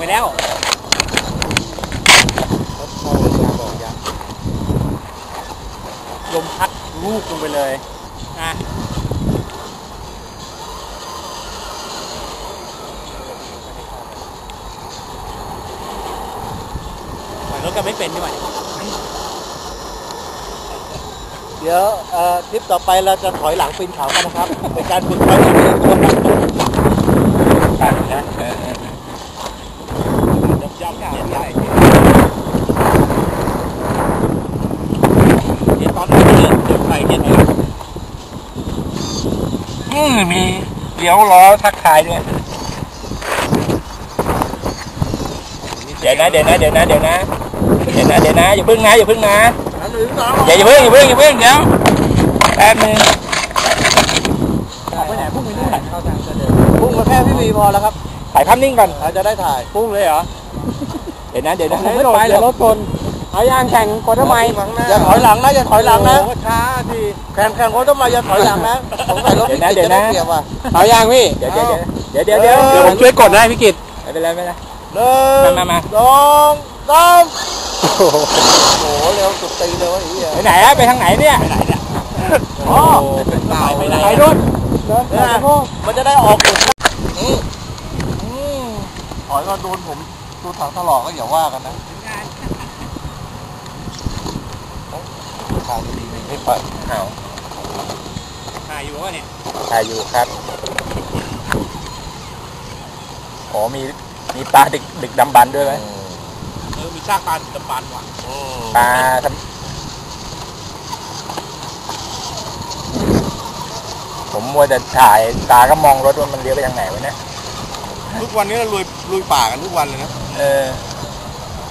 ไปแล้วพอเลยยาบอกยาลมพัดลูกลงไปเลยอะถอยรถกันไม่เป็นด้วยเดี๋ยวเอ่อทริปต่อไปเราจะถอยหลังปีนเขากันนะครับ เป็นการฝึกถอยหลังในตัวครับกันนะย่อมย่อมเย็นใหญ่เดี๋ยวตอนนี้เริ่มเดี๋ยวไปเย็นเลย อืมมีเลี้ยวล้อทักทายด้วยเดี๋ยวนะเดี๋ยวนะเดี๋ยวนะเดี๋ยวนะเดี๋ยวนะเดี๋ยวนะอย่าพึ่งนะอย่าพึ่งนะหนึ่งสองอย่าอย่าพึ่งอย่าพึ่งอย่าพึ่งเดี๋ยวแป๊บนึงออกไปไหนพุ่งไปนู่นเข้าทางเสด็จพุ่งมาแค่พี่วีพอแล้วครับถ่ายภาพนิ่งก่อนเราจะได้ถ่ายพุ่งเลยเหรอเดี๋ยวนะเดี๋ยวนะผมไม่ไปหรอกรถชน เอายางแข่งคนทำไมอย่าถอยหลังนะอย่าถอยหลังนะโอ้โช้าทีแข่งแข่งคนต้องมาอย่าถอยหลังนะผมใส่รถพี่กิจจะได้เปรียบว่ะเอายางพี่เดี๋ยวเดี๋ยวเดี๋ยวเดี๋ยวเดี๋ยวเดี๋ยวผมช่วยกดได้พี่กิตไม่เป็นไรไม่เป็นไรหนึ่งมามามาสองสามโอ้โหเร็วสุดตีเลยวะไอ้เหี้ยไปไหนอะไปทางไหนเนี่ยอ๋อเปล่าไปไหนไปรุ่นเนี่ยมันจะได้ออกหมดอืมอืมถอยมาโดนผมโดนถังถลอกก็อย่าว่ากันนะ ทางดีๆไม่ไปอ้าวถ่ายอยู่วะเนี่ยถ่ายอยู่ครับอ๋อมีมีปลาดึกดึกดำบรรพ์ด้วยไหมเออมีซากปลาตะปานว่ะปลาทำผมมัวแต่ถ่ายตาก็มองรถว่ามันเลี้ยวไปทางไหนวะเนี่ยทุกวันนี้เราลุยลุยป่ากันทุกวันเลยนะเออ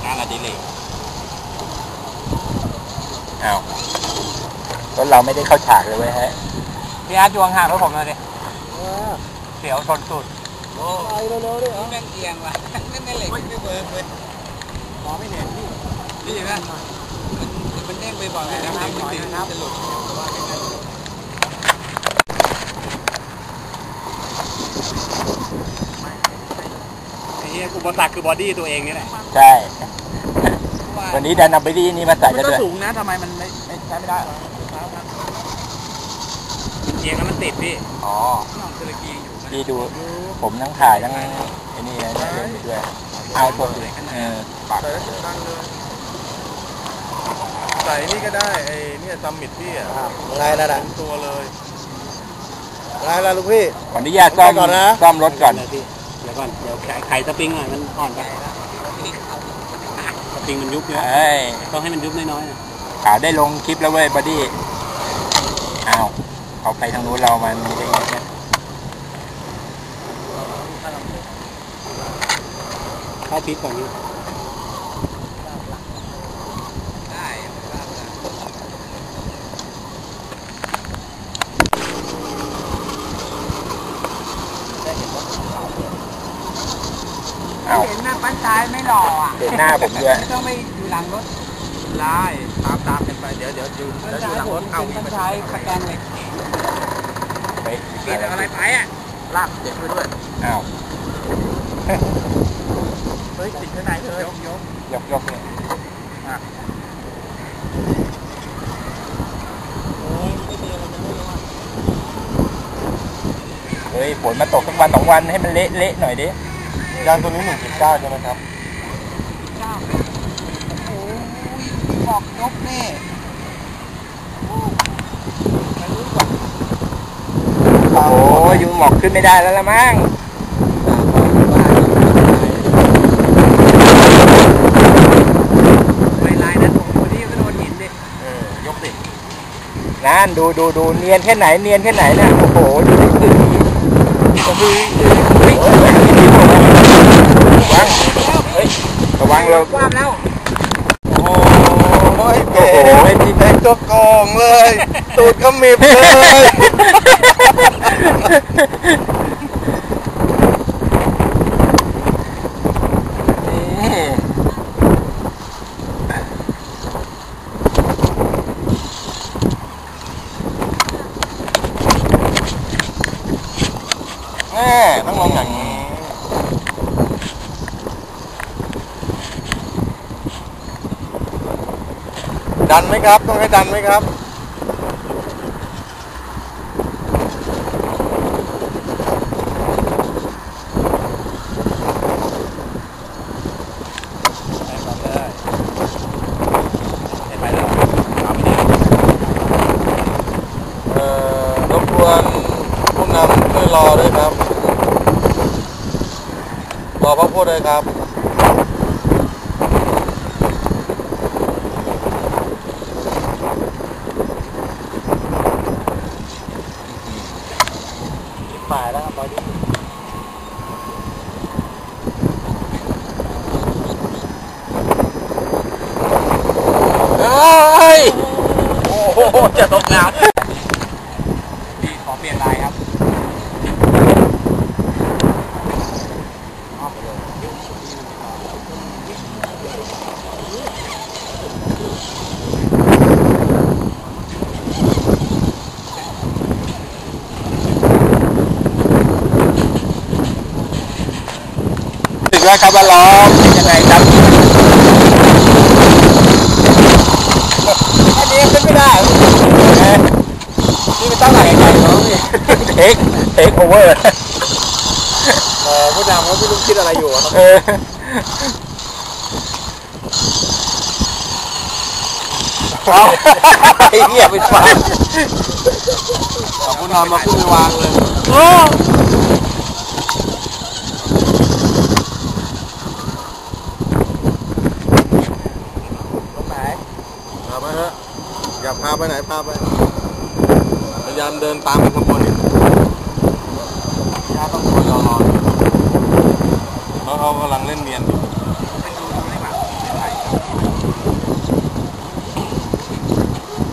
งานอดิเรก อ้าวรถเราไม่ได้เข้าฉากเลยเว้ยฮะพี่อาร์ตยวงห่างรถผมเลยดิเสียวชนสุดไปเร็วๆดิแม่งเอียงว่ะไม่ไม่เหล็กไม่เบิร์นเลยมองไม่เห็นพี่พี่เห็นไหมมันมันเด้งไปบ่อยนะครับมันติดจะหลุดไอ้เหี้ยอุปสรรคคือบอดี้ตัวเองนี่แหละ ใช่ วันนี้ดันนำไปที่นี่มาใส่มักันนก็ด้วยสูงนะทำไมมันไม่ไม่ใช้ไม่ได้เหรอเอียงแล้วมันติดพี่อ๋อน้องคือเกียงอยู่พี่ดู ผมทั้งถ่ายทั้งไอ้นี่นะเล่นไปด้วยเอาตัวสิเออปากใส่แล้วดังเลยใส่นี่ก็ได้ไอ้เนี่ยซัมมิตพี่อะไงล่ะน่ะตัวเลยไงล่ะลูกพี่ขออนุญาตซ่อมก่อนนะซ่อมรถก่อนเดี๋ยวก่อนเดี๋ยวไข่สปริงหน่อยมันอ่อนไปสป ริงมันยุบเยอะเอ้ยต้องให้มันยุบน้อยๆนะข่าวได้ลงคลิปแล้วเว้ยบอดี้อ้าวเขาไปทางนู้นเรามันมีได้ไงเนี่ยถ้าพิษก่อนนี้ได้ อ้าว เห็นหน้าปั้นซ้าย ไม่หล่ออะเห็นหน้าผมด้วยไม่ต้องไปอยู่หลังรถไล่ตามตามกันไปเดี๋ยวเดี๋ยวดูปั้นแล้วดูซ้ายหลังผรมถเอาเป็นปั้นซ้ายสแกนเหล็กเฮ้ยติดอะไรไปอะลากเด็กไปด้วยอ้าวเฮ้ยติดข้างในเลยยกยกยกยกเนี่ยเฮ้ยฝนมาตกสักวันสองวันให้มันเละเละหน่อยดิ ยางตัวนี้หนึ่งจุดเก้าใช่ไหมครับเจ้าโอ้ยบอกยกนี่โอ้ยยุงหมอกขึ้นไม่ได้แล้วละมั้งไปลายนั้นผมคนนี้ก็โดนหินดิเออยกดินั่นดูดูดูเนียนแค่ไหนเนียนแค่ไหนน่ะโอ้โหดูดิ ระวังเระวังเราความแล้ว โอ้ยโอ้โหไอ้ที่เป็นตัวโกงเลย ตูดก็มีบเลย ต้องลงอย่างนี้ดันไหมครับ ต้องให้ดันไหมครับ ดด้วยครับหมายแล้วครับบอดี้เฮ้ยโอ้โหจะตกน้ พี่ขอเปลี่ยนลายครับำถึง แล้วครับว่าล้อเป็นยังไงครับอันนี้ขึ้นไม่ได้นี่มันตั้งหลักยังไงเนาะเทคเทคโอเวอร์เอ่อผู้นำเขาไม่รู้คิดอะไรอยู่อะครับเออเอาไอ้เหี้ยเป็นฟ้าเอาผู้นำมาพูดไปวางเลยโอ้ ตรงไหน พาไปเถอะอยากพาไปไหนพาไปพ ยายามเดินตามไปข้างบนนี่ยาต้องคอยรอรอเพราะเขากำลังเล่นเนียนอยู่ให้ดูดูได้ไหม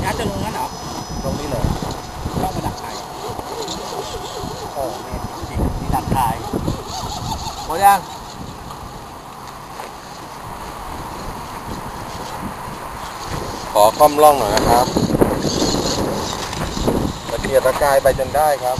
ยัดจะลงงั้นเหรอตรงนี้เลยต้องไปดักไข่โอ้แม่จริงๆมีดักทายหมดยังขอค่อมร่องหน่อยนะครับ ตะเกียกตะกายไปจนได้ครับ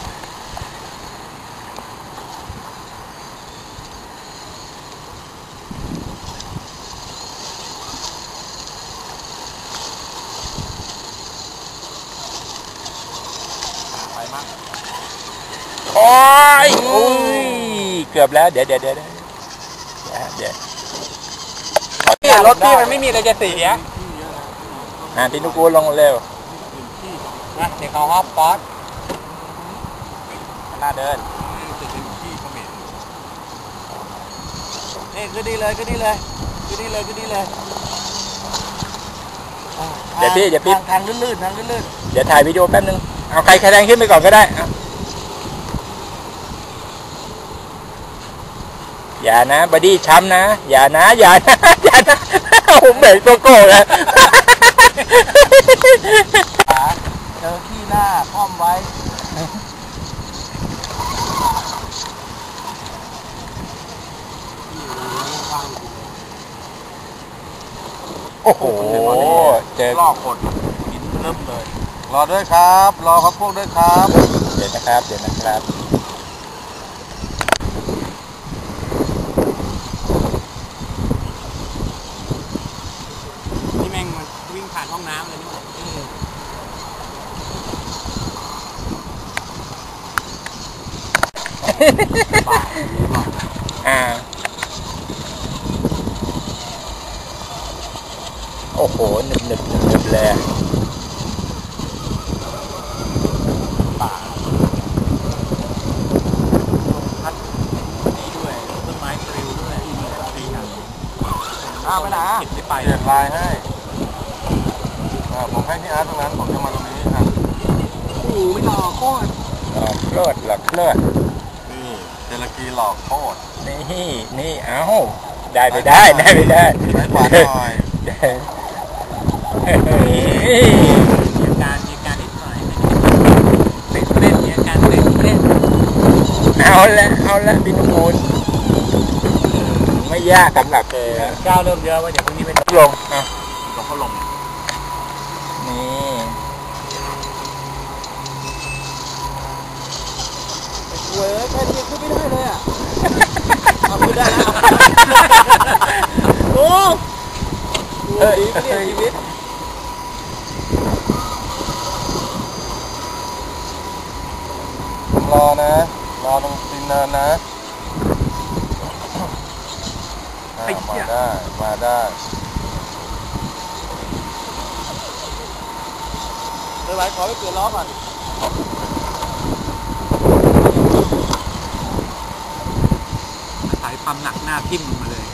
ไปมากโอ้ยอุ้ยเกือบแล้ว เดี๋ยวเดี๋ยวเดี๋ยวเดี๋ยวเดี๋ยวขอพี่รถพี่มันไม่มีอะไรจะเสียอ่าพี่นุกูลลงเร็ว นะเดี๋ยวเขาฮอปป๊อตหน้าเดินนี่ขึ้นนี่เลยขึ้นนี่เลยขึ้นนี่เลยขึ้นนี่เลยเดี๋ยวพี่เดี๋ยวพี่ทางทางลื่นๆทางลื่นเดี๋ยวถ่ายวิดีโอแป๊บนึงเอาใครคะแนนขึ้นไปก่อนก็ได้เอาอย่านะบอดี้ช้ำนะ อย่านะ อย่านะอย่านะผมเบรกตัวโก้แล้วๆขาเจอขี้ หน้าคล่อมไว้โอ้โหเจอลอกกดกินเริ่มเลย รอด้วยครับ รอพักพวกด้วยครับ เดี๋ยวนะครับ เดี๋ยวนะครับ นี่แม่งมันวิ่งผ่านห้องน้ำเลยนี่หว่า อ่า โอ้โหหนึบหนึบหนึบหนึบเลยนี่ด้วยต้นไม้ปลิวด้วยมีอะไรปีอะอ้าวไปไหนอะไปเปลี่ยนลายให้อ่าผมให้พี่อาร์ตตรงนั้น ผมจะมาตรงนี้อะโอ้โหไม่หล่อโคตรหลอกเลิศหลอกเลิศนี่เจ ลากีหลอกโคตรนี่นี่เอ้าได้ไปได้ได้ไปได้ใช้ขวาหน่อยมีอาการมีอาการนิดหน่อยติดเล่นมีอาการติดเล่นเอาละเอาละบินมูลไม่ยากสำหรับเธอก้าวเริ่มเยอะว่าเดี๋ยวพรุ่งนี้เป็นลงอะ แค่นี้ขึ้นไม่ได้เลยอะเอาขึ้นได้แล้วโอ้เออดีเปลี่ยนชีวิตรอนะ รอตรงดินเนินนะมาได้ มาได้ เดี๋ยวไหวขอไปเปลี่ยนล้อก่อน ความหนักหน้าทิ่มมาเลย